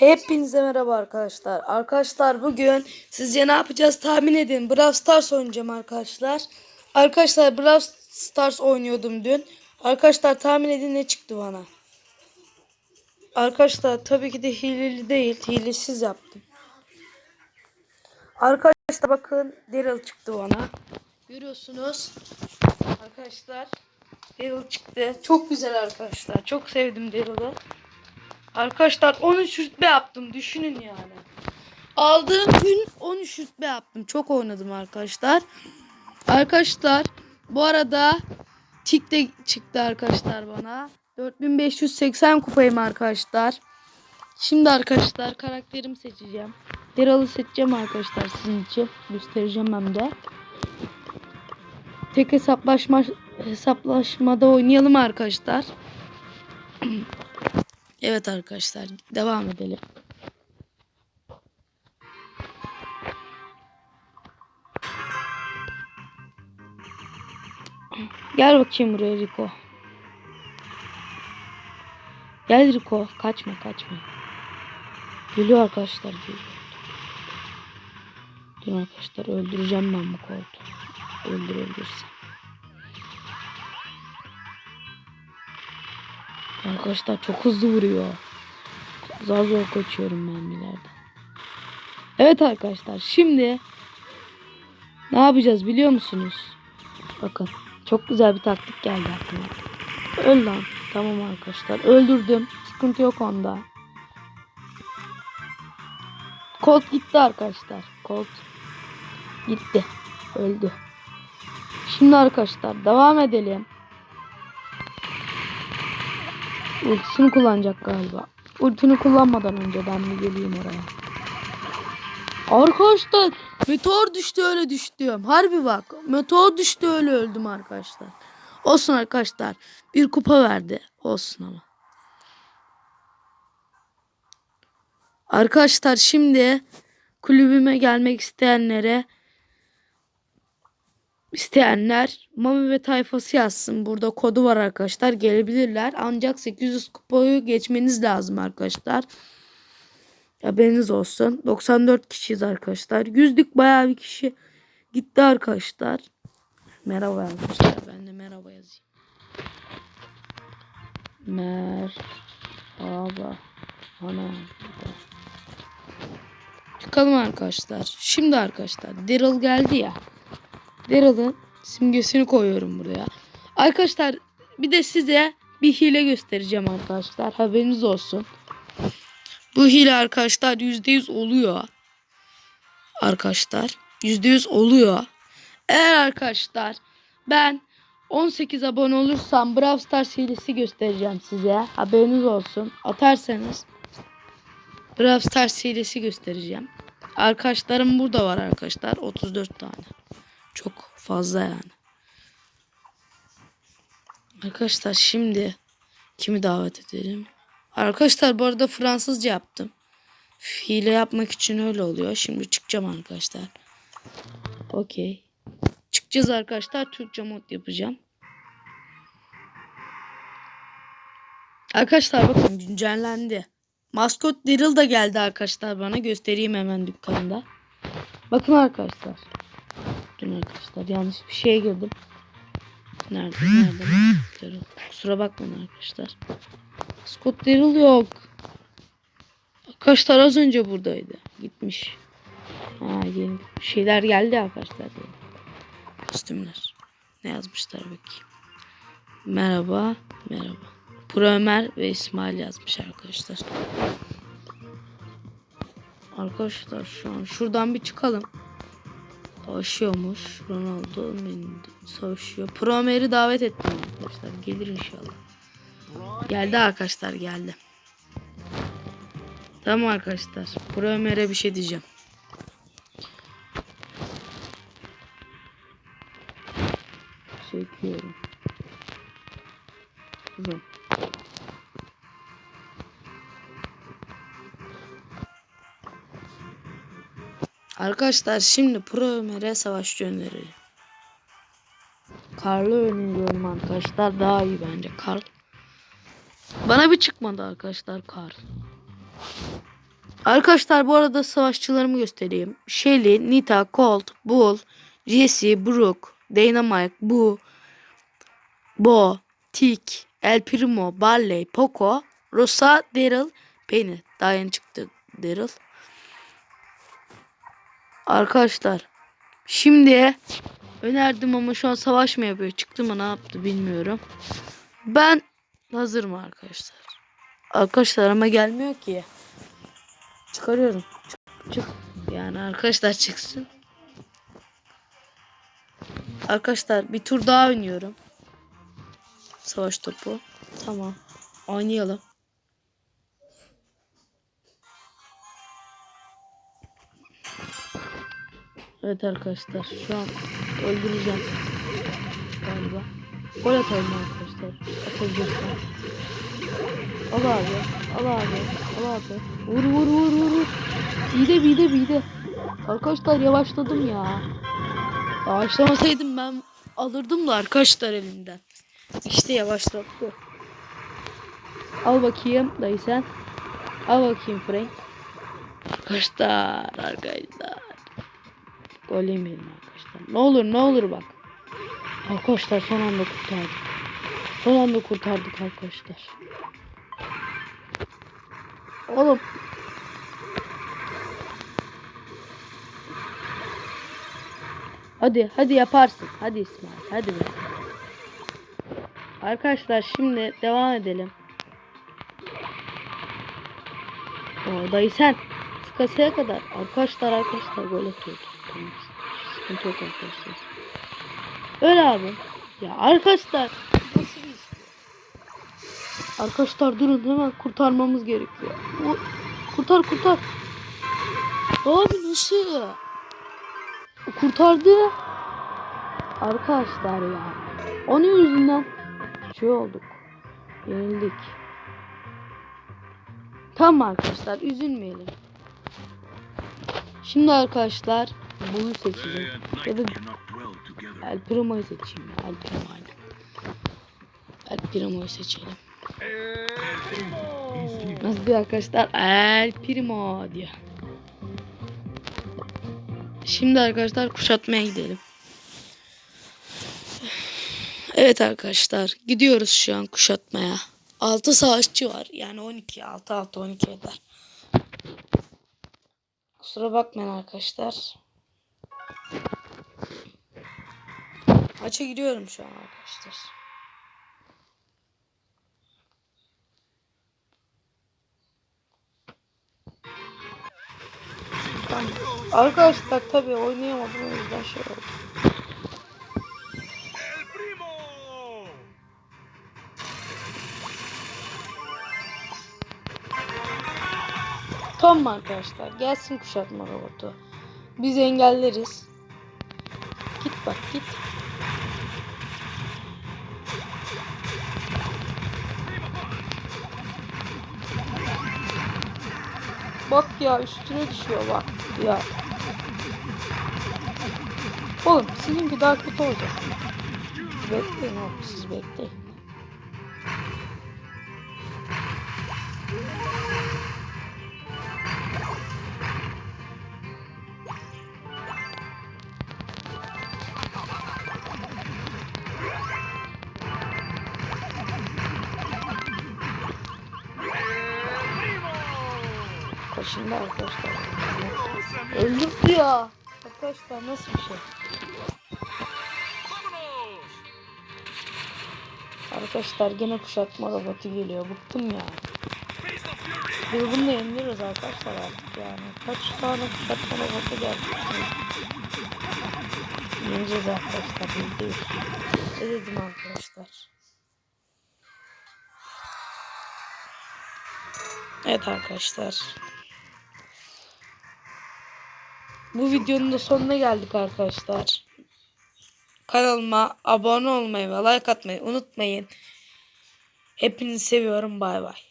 Hepinize merhaba arkadaşlar. Arkadaşlar bugün sizce ne yapacağız tahmin edin. Brawl Stars oynayacağım arkadaşlar. Arkadaşlar Brawl Stars oynuyordum dün. Arkadaşlar tahmin edin ne çıktı bana. Arkadaşlar tabii ki de hileli değil. Hilesiz yaptım. Arkadaşlar bakın Daryl çıktı bana. Görüyorsunuz. Arkadaşlar Daryl çıktı. Çok güzel arkadaşlar. Çok sevdim Daryl'ı. Arkadaşlar 13 rütbe yaptım düşünün yani. Aldığım gün 13 rütbe yaptım. Çok oynadım arkadaşlar. Arkadaşlar bu arada tik de çıktı arkadaşlar bana. 4580 kupayım arkadaşlar. Şimdi arkadaşlar karakterimi seçeceğim. Daryl'ı seçeceğim arkadaşlar sizin için. Göstereceğim hem de. Tek hesaplaşma hesaplaşmada oynayalım arkadaşlar. Evet arkadaşlar devam edelim. Gel bakayım buraya Rico. Gel Rico. Kaçma kaçma. Geliyor arkadaşlar. Geliyor. Dur arkadaşlar öldüreceğim ben bu koltuğu. Öldür Arkadaşlar çok hızlı vuruyor. Zar zor kaçıyorum ben ileride. Evet arkadaşlar şimdi ne yapacağız biliyor musunuz? Bakın çok güzel bir taktik geldi aklıma. Öl lan. Tamam arkadaşlar öldürdüm. Sıkıntı yok onda. Colt gitti arkadaşlar. Colt gitti. Öldü. Şimdi arkadaşlar devam edelim. Ultisini kullanacak galiba. Ultini kullanmadan önce ben bir geleyim oraya. Arkadaşlar meteor düştü öyle düştüm. Harbi bak meteor düştü öyle öldüm arkadaşlar. Olsun arkadaşlar. Bir kupa verdi. Olsun ama. Arkadaşlar şimdi kulübüme gelmek isteyenlere isteyenler Mami ve tayfası yazsın. Burada kodu var arkadaşlar. Gelebilirler. Ancak 800 kupayı geçmeniz lazım arkadaşlar. Haberiniz olsun. 94 kişiyiz arkadaşlar. Yüzlük bayağı bir kişi gitti arkadaşlar. Merhaba arkadaşlar. Ben de merhaba yazayım. Merhaba. Ana. Çıkalım arkadaşlar. Şimdi arkadaşlar Daryl geldi ya. Daryl'ın simgesini koyuyorum buraya. Arkadaşlar bir de size bir hile göstereceğim arkadaşlar. Haberiniz olsun. Bu hile arkadaşlar %100 oluyor. Arkadaşlar %100 oluyor. Eğer arkadaşlar ben 18 abone olursam Brawl Stars hilesi göstereceğim size. Haberiniz olsun. Atarsanız Brawl Stars hilesi göstereceğim. Arkadaşlarım burada var arkadaşlar. 34 tane. Çok fazla yani. Arkadaşlar şimdi kimi davet edelim? Arkadaşlar bu arada Fransızca yaptım. Hile yapmak için öyle oluyor. Şimdi çıkacağım arkadaşlar. Okey. Çıkacağız arkadaşlar. Türkçe mod yapacağım. Arkadaşlar bakın güncellendi. Maskot Daryl da geldi arkadaşlar bana. Göstereyim hemen dükkanında. Bakın arkadaşlar. Dün arkadaşlar yanlış bir şeye girdim. Nerede? Nerede? Daryl. Kusura bakmayın arkadaşlar. Scott Daryl yok. Arkadaşlar az önce buradaydı. Gitmiş. Ha, yeni şeyler geldi arkadaşlar. Kostümler. Ne yazmışlar bakayım. Merhaba. Merhaba. Pro Ömer ve İsmail yazmış arkadaşlar. Arkadaşlar şu an şuradan bir çıkalım. Savaşıyormuş. Ronaldo savaşıyor. Pro Ömer'i davet ettim arkadaşlar. Gelir inşallah. Geldi arkadaşlar geldi. Tamam arkadaşlar. Pro Ömer'e bir şey diyeceğim. Çekiyorum. Dur. Arkadaşlar şimdi Pro Ömer'e savaşçı öneririm. Karlı öneriyorum arkadaşlar. Daha iyi bence Karl. Bana bir çıkmadı arkadaşlar Karl. Arkadaşlar bu arada savaşçılarımı göstereyim. Shelly, Nita, Colt, Bull, Jesse, Brook, Dynamite, Bu, Bo, Tick, El Primo, Barley, Poco, Rosa, Daryl, Penny. Daha yeni çıktı Daryl. Arkadaşlar şimdi önerdim ama şu an savaş mı yapıyor? Çıktı mı ne yaptı bilmiyorum. Ben hazırım arkadaşlar. Arkadaşlar ama gelmiyor ki. Çıkarıyorum. Çık, çık. Yani arkadaşlar çıksın. Arkadaşlar bir tur daha oynuyorum. Savaş topu. Tamam. Oynayalım. Evet arkadaşlar şu an öldüreceğim galiba. Gol atalım arkadaşlar. Atabilirsen. Al abi. Al abi. Al abi. Vur vur vur vur. vur. Bide bide bide. Arkadaşlar yavaşladım ya. Yavaşlamasaydım ben alırdım da arkadaşlar elimden. İşte yavaşlattı. Al bakayım dayı sen. Al bakayım Frank. Arkadaşlar arkadaşlar. Gol yemeyelim arkadaşlar. Ne olur ne olur bak. Arkadaşlar son anda kurtardık. Son anda kurtardık arkadaşlar. Oğlum. Hadi hadi yaparsın. Hadi İsmail. Hadi be. Arkadaşlar şimdi devam edelim. O dayı sen. Sıkasıya kadar. Arkadaşlar arkadaşlar gol atıyordu. Tamam. Sıkıntı yok arkadaşlar. Öyle abi. Ya arkadaşlar. Arkadaşlar durun hemen kurtarmamız gerekiyor. Kurtar kurtar. Abi nasıl? Kurtardı. Arkadaşlar ya. Onun yüzünden şey olduk. Yenildik. Tamam arkadaşlar üzülmeyelim. Şimdi arkadaşlar bunu seçelim. Ya da El Primo'yu seçeyim. El Primo aynen. El Primo'yu seçelim. Nasıl diyor arkadaşlar? El Primo diyor. Şimdi arkadaşlar kuşatmaya gidelim. Evet arkadaşlar gidiyoruz şu an kuşatmaya. 6 savaşçı var. Yani 12 6 6 12 eder. Kusura bakmayın arkadaşlar. Maça giriyorum şu an arkadaşlar. Arkadaşlar tabii oynayamadım o yüzden şey oldu. Tamam arkadaşlar gelsin kuşatma robotu. Biz engelleriz. Git bak git. Bak ya üstüne düşüyor bak ya. Oğlum sizinki daha kötü olacak. Bekleyin oğlum siz bekleyin. Kaşındı arkadaşlar. Öldürdü ya. Arkadaşlar nasıl bir şey? Arkadaşlar gene kuşatma robotu geliyor. Bıktım ya. Biz bunu da yeniliriz arkadaşlar artık yani. Kaç tane kuşatma robotu geldi. Yeneceğiz arkadaşlar. Ne dedim arkadaşlar. Evet arkadaşlar. Bu videonun da sonuna geldik arkadaşlar. Kanalıma abone olmayı ve like atmayı unutmayın. Hepinizi seviyorum. Bay bay.